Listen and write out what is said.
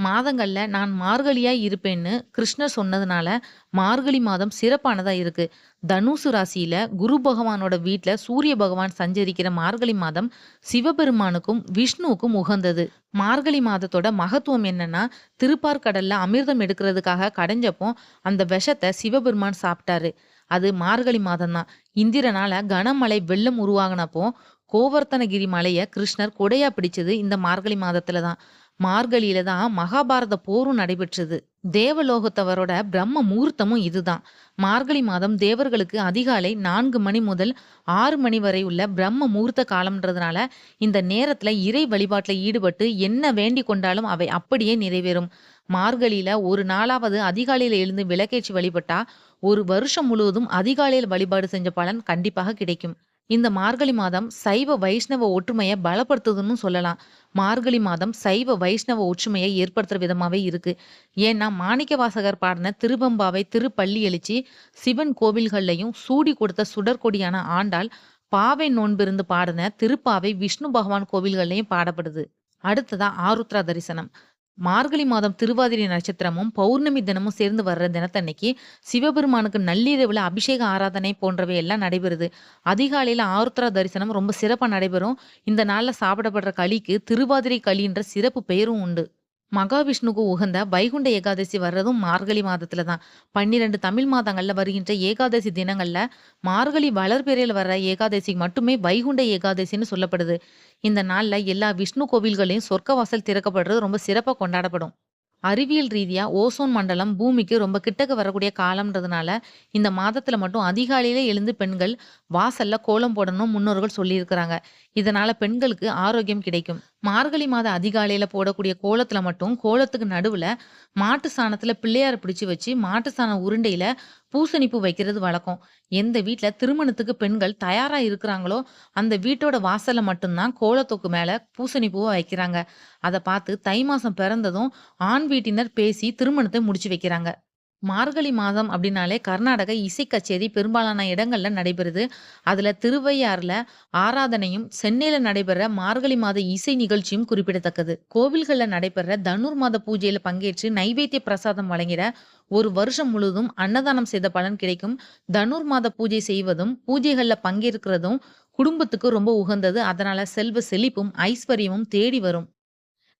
மாதங்களில் நான் மார்கழியாய் இருப்பேன்னு கிருஷ்ணர் சொன்னதுனால மார்கழி மாதம் சிறப்பானதாக இருக்குது தனுசு ராசியில் குரு பகவானோட வீட்டில் சூரிய பகவான் சஞ்சரிக்கிற மார்கழி மாதம் சிவபெருமானுக்கும், விஷ்ணுவுக்கும் உகந்தது. மார்கழி மாதத்தோட மகத்துவம் என்னன்னா, திருப்பார்கடலில் அமிர்தம் எடுக்கிறதுக்காக கடைஞ்சப்போ அந்த விஷத்தை சிவபெருமான் சாப்பிட்டாரு. அது மார்கழி மாதம்தான் இந்திரனால் இந்திரனால கனமழை வெள்ளம் உருவாகினப்போ கோவர்த்தனகிரி மலையை கிருஷ்ணர் கொடையா பிடிச்சது இந்த மார்கழி மாதத்துல தான். மார்கழியில தான் மகாபாரத போரும் நடைபெற்றது. தேவலோகத்தவரோட பிரம்ம முகூர்த்தமும் இதுதான். மார்கழி மாதம் தேவர்களுக்கு அதிகாலை நான்கு மணி முதல் ஆறு மணி வரை உள்ள பிரம்ம முகூர்த்த காலம்ன்றதுனால, இந்த நேரத்துல இறை வழிபாட்டுல ஈடுபட்டு என்ன வேண்டி கொண்டாலும் அவை அப்படியே நிறைவேறும். மார்கழியில ஒரு நாளாவது அதிகாலையில எழுந்து விளக்கேற்றி வழிபட்டா, ஒரு வருஷம் முழுவதும் அதிகாலையில் வழிபாடு செஞ்ச பலன் கண்டிப்பாக கிடைக்கும். இந்த மார்கழி மாதம் சைவ, வைஷ்ணவ ஒற்றுமையை பலப்படுத்துதுன்னு சொல்லலாம். மார்கழி மாதம் சைவ, வைஷ்ணவ ஒற்றுமையை ஏற்படுத்துற விதமாவே இருக்கு. ஏன்னா, மாணிக்கவாசகர் பாடின திருபம்பாவை திருப்பள்ளி எழுச்சி, சிவன் கோவில்கள்லயும் சூடி கொடுத்த சுடற்கொடியான ஆண்டாள், பாவை நோன்பிருந்து பாடின திருப்பாவை விஷ்ணு பகவான் கோவில்கள்லையும் பாடப்படுது. அடுத்ததா ஆருத்ரா தரிசனம். மார்கழி மாதம் திருவாதிரை நட்சத்திரமும், பௌர்ணமி தினமும் சேர்ந்து வர்ற தினத்தன்னைக்கு சிவபெருமானுக்கு நள்ளிரவில் அபிஷேக ஆராதனை போன்றவை எல்லாம் நடைபெறுது. அதிகாலையில் ஆருத்ரா தரிசனம் ரொம்ப சிறப்பாக நடைபெறும். இந்த நாளில் சாப்பிடப்படுற களிக்கு திருவாதிரை களின்ற சிறப்பு பெயரும் உண்டு. மகாவிஷ்ணுவுக்கு உகந்த வைகுண்ட ஏகாதசி வர்றதும் மார்கழி மாதத்துல தான். 12 தமிழ் மாதங்கள்ல வருகின்ற ஏகாதசி தினங்கள்ல மார்கழி வளர்பெறையில் வர்ற ஏகாதசி மட்டுமே வைகுண்ட ஏகாதசின்னு சொல்லப்படுது. இந்த நாள்ல எல்லா விஷ்ணு கோவில்களையும் சொர்க்க வாசல் திறக்கப்படுறது ரொம்ப சிறப்பாக கொண்டாடப்படும். அறிவியல் ரீதியா ஓசோன் மண்டலம் பூமிக்கு ரொம்ப கிட்டக்க வரக்கூடிய காலம்ன்றதுனால, இந்த மாதத்துல மட்டும் அதிகாலையில எழுந்து பெண்கள் வாசல்ல கோலம் போடணும் முன்னோர்கள் சொல்லியிருக்கிறாங்க. இதனால பெண்களுக்கு ஆரோக்கியம் கிடைக்கும். மார்கழி மாத அதிகாலையில போடக்கூடிய கோலத்துல மட்டும் கோலத்துக்கு நடுவுல மாட்டு சாணத்துல பிள்ளையார பிடிச்சு வச்சு, மாட்டு சாண உருண்டையில பூசணிப்பூ வைக்கிறது வழக்கம். எந்த வீட்டுல திருமணத்துக்கு பெண்கள் தயாரா இருக்கிறாங்களோ, அந்த வீட்டோட வாசல்ல மட்டும்தான் கோலத்தொக்கு மேல பூசணிப்பூவை வைக்கிறாங்க. அதை பார்த்து தை மாசம் பிறந்ததும் ஆண் வீட்டினர் பேசி திருமணத்தை முடிச்சு வைக்கிறாங்க. மார்கழி மாதம் அப்படின்னாலே கர்நாடக இசை கச்சேரி பெரும்பாலான இடங்கள்ல நடைபெறுது. அதுல திருவையாறுல ஆராதனையும், சென்னையில நடைபெற மார்கழி மாத இசை நிகழ்ச்சியும் குறிப்பிடத்தக்கது. கோவில்கள்ல நடைபெற தனுர் மாத பூஜையில பங்கேற்று நைவேத்திய பிரசாதம் வழங்கிட, ஒரு வருஷம் முழுவதும் அன்னதானம் செய்த பலன் கிடைக்கும். தனுர் மாத பூஜை செய்வதும், பூஜைகள்ல பங்கேற்கிறதும் குடும்பத்துக்கு ரொம்ப உகந்தது. அதனால செல்வ செழிப்பும், ஐஸ்வர்யமும் தேடி வரும்.